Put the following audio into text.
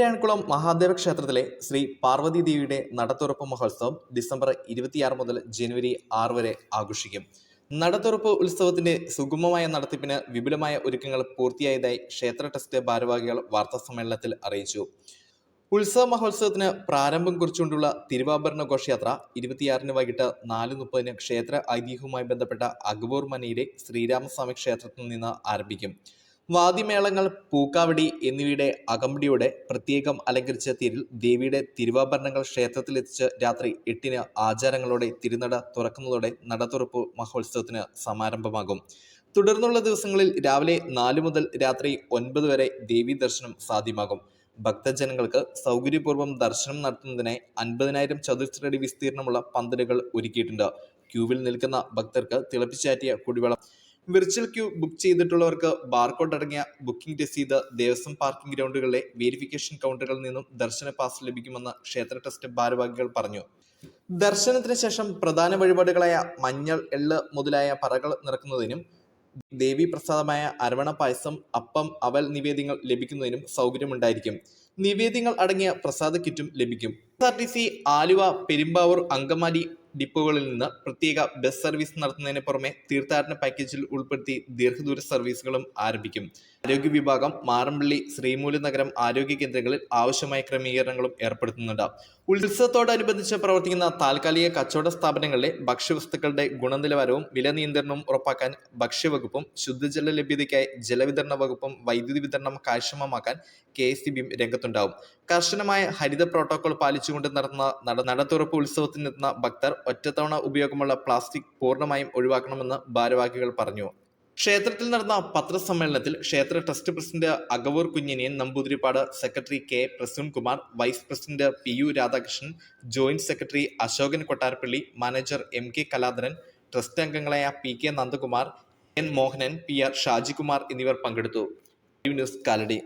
തിരുവൈരാണിക്കുളം മഹാദേവ ക്ഷേത്രത്തിലെ ശ്രീ പാർവതി ദേവിയുടെ നടത്തുറപ്പ് മഹോത്സവം ഡിസംബർ ഇരുപത്തിയാറ് മുതൽ ജനുവരി ആറ് വരെ ആഘോഷിക്കും. നടത്തുറപ്പ് ഉത്സവത്തിന്റെ സുഗമമായ നടത്തിപ്പിന് വിപുലമായ ഒരുക്കങ്ങൾ പൂർത്തിയായതായി ക്ഷേത്ര ട്രസ്റ്റ് ഭാരവാഹികൾ വാർത്താ സമ്മേളനത്തിൽ അറിയിച്ചു. ഉത്സവ മഹോത്സവത്തിന് പ്രാരംഭം കുറിച്ചുകൊണ്ടുള്ള തിരുവാഭരണ ഘോഷയാത്ര ഇരുപത്തിയാറിന് വൈകിട്ട് നാല് മുപ്പതിന് ക്ഷേത്ര ഐതിഹ്യവുമായി ബന്ധപ്പെട്ട അഗബൂർ മനയിലെ ശ്രീരാമസ്വാമി ക്ഷേത്രത്തിൽ നിന്ന് ആരംഭിക്കും. വാദ്യമേളങ്ങൾ പൂക്കാവടി എന്നിവയുടെ അകമ്പടിയോടെ പ്രത്യേകം അലങ്കരിച്ച തിരിൽ ദേവിയുടെ തിരുവാഭരണങ്ങൾ ക്ഷേത്രത്തിലെത്തിച്ച് രാത്രി എട്ടിന് ആചാരങ്ങളോടെ തിരുനട തുറക്കുന്നതോടെ നട തുറപ്പ് മഹോത്സവത്തിന് സമാരംഭമാകും. തുടർന്നുള്ള ദിവസങ്ങളിൽ രാവിലെ നാല് മുതൽ രാത്രി ഒൻപത് വരെ ദേവീ ദർശനം സാധ്യമാകും. ഭക്തജനങ്ങൾക്ക് സൗകര്യപൂർവം ദർശനം നടത്തുന്നതിനായി അൻപതിനായിരം ചതുരശ്രടി വിസ്തീർണമുള്ള പന്തലുകൾ ഒരുക്കിയിട്ടുണ്ട്. ക്യൂവിൽ നിൽക്കുന്ന ഭക്തർക്ക് തിളപ്പിച്ചാറ്റിയ കുടിവെള്ളം വിർച്വൽ ക്യൂ ബുക്ക് ചെയ്തിട്ടുള്ളവർക്ക് ബാർകോഡ് അടങ്ങിയ ബുക്കിംഗ് രസീത് ദേവസ്വം പാർക്കിംഗ് ഗ്രൗണ്ടുകളിലെ വെരിഫിക്കേഷൻ കൗണ്ടറുകളിൽ നിന്നും ദർശന പാസ് ലഭിക്കുമെന്ന് ക്ഷേത്ര ട്രസ്റ്റ് ഭാരവാഹികൾ പറഞ്ഞു. ദർശനത്തിന് ശേഷം പ്രധാന വഴിപാടുകളായ മഞ്ഞൾ എള്ള് മുതലായ പറകൾ നിറക്കുന്നതിനും ദേവി പ്രസാദമായ അരവണ പായസം അപ്പം അവൽ നിവേദ്യങ്ങൾ ലഭിക്കുന്നതിനും സൗകര്യമുണ്ടായിരിക്കും. നിവേദ്യങ്ങൾ അടങ്ങിയ പ്രസാദ കിറ്റും ലഭിക്കും. ആലുവ പെരുമ്പാവൂർ അങ്കമാലി ഡിപ്പോകളിൽ നിന്ന് പ്രത്യേക ബസ് സർവീസ് നടത്തുന്നതിന് പുറമെ തീർത്ഥാടന പാക്കേജിൽ ഉൾപ്പെടുത്തി ദീർഘദൂര സർവീസുകളും ആരംഭിക്കും. ആരോഗ്യ വിഭാഗം മാറമ്പള്ളി ശ്രീമൂലനഗരം ആരോഗ്യ കേന്ദ്രങ്ങളിൽ ആവശ്യമായ ക്രമീകരണങ്ങളും ഏർപ്പെടുത്തുന്നുണ്ട്. ഉത്സവത്തോടനുബന്ധിച്ച് പ്രവർത്തിക്കുന്ന താൽക്കാലിക കച്ചവട സ്ഥാപനങ്ങളിലെ ഭക്ഷ്യവസ്തുക്കളുടെ ഗുണനിലവാരവും വില നിയന്ത്രണവും ഉറപ്പാക്കാൻ ഭക്ഷ്യവകുപ്പും ശുദ്ധജല ലഭ്യതയ്ക്കായി ജലവിതരണ വകുപ്പും വൈദ്യുതി വിതരണം കാര്യക്ഷമമാക്കാൻ കെ എസ് സി ബിയും രംഗത്തുണ്ടാവും. കർശനമായ ഹരിത പ്രോട്ടോകോൾ പാലിച്ചുകൊണ്ട് നടന്ന നട നടത്തുറപ്പ് ഉത്സവത്തിനെത്തുന്ന ഭക്തർ ഒറ്റത്തവണ ഉപയോഗമുള്ള പ്ലാസ്റ്റിക് പൂർണമായും ഒഴിവാക്കണമെന്ന് ഭാരവാഹികൾ പറഞ്ഞു. ക്ഷേത്രത്തിൽ നടന്ന പത്രസമ്മേളനത്തിൽ ക്ഷേത്ര trust president Agavoor Kunjiniyan Namboothiripad secretary K Prasoonkumar vice president P U Radhakrishnan joint secretary Ashokan Kottarappally manager M K Kaladharan trust അംഗങ്ങളായ P K Nandakumar N Mohanan P R Shajikumar എന്നിവർ പങ്കെടുത്തു. ന്യൂസ് കാലടി.